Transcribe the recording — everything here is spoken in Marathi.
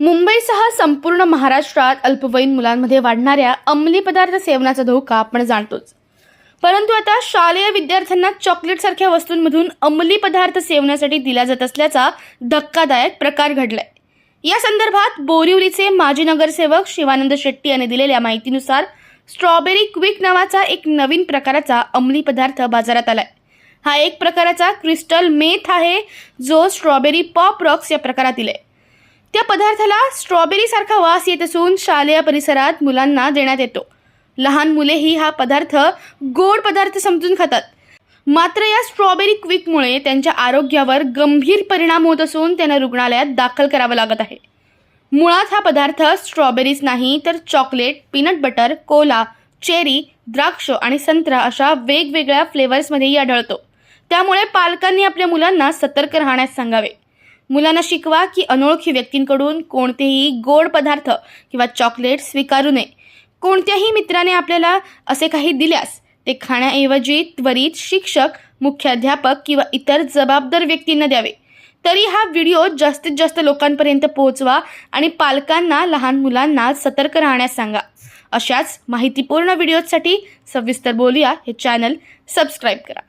मुंबईसह संपूर्ण महाराष्ट्रात अल्पवयीन मुलांमध्ये वाढणाऱ्या अंमली पदार्थ सेवनाचा धोका आपण जाणतोच. परंतु आता शालेय विद्यार्थ्यांना चॉकलेटसारख्या वस्तूंमधून अंमली पदार्थ सेवण्यासाठी दिला जात असल्याचा धक्कादायक प्रकार घडलाय. या संदर्भात बोरिवलीचे माजी नगरसेवक शिवानंद शेट्टी यांनी दिलेल्या माहितीनुसार स्ट्रॉबेरी क्विक नावाचा एक नवीन प्रकाराचा अंमली पदार्थ बाजारात आलाय. हा एक प्रकाराचा क्रिस्टल मेथ आहे जो स्ट्रॉबेरी पॉप रॉक्स या प्रकारातील आहे त्या पदार्थाला स्ट्रॉबेरीसारखा वास येत असून शालेय परिसरात मुलांना देण्यात येतो. लहान मुलेही हा पदार्थ गोड पदार्थ समजून खातात. मात्र या स्ट्रॉबेरी क्विकमुळे त्यांच्या आरोग्यावर गंभीर परिणाम होत असून त्यांना रुग्णालयात दाखल करावं लागत आहे. मुळात हा पदार्थ स्ट्रॉबेरीज नाही तर chocolate peanut butter cola cherry द्राक्ष आणि संत्रा अशा वेगवेगळ्या फ्लेवर्समध्येही आढळतो. त्यामुळे पालकांनी आपल्या मुलांना सतर्क राहण्यास सांगावे. मुलांना शिकवा की अनोळखी व्यक्तींकडून कोणतेही गोड पदार्थ किंवा चॉकलेट स्वीकारू नये. कोणत्याही मित्राने आपल्याला असे काही दिल्यास ते खाण्याऐवजी त्वरित शिक्षक मुख्याध्यापक किंवा इतर जबाबदार व्यक्तींना द्यावे. तरी हा व्हिडिओ जास्तीत जास्त लोकांपर्यंत पोहोचवा आणि पालकांना लहान मुलांना सतर्क राहण्यास सांगा. अशाच माहितीपूर्ण व्हिडिओसाठी सविस्तर बोलूया हे चॅनल सबस्क्राईब करा.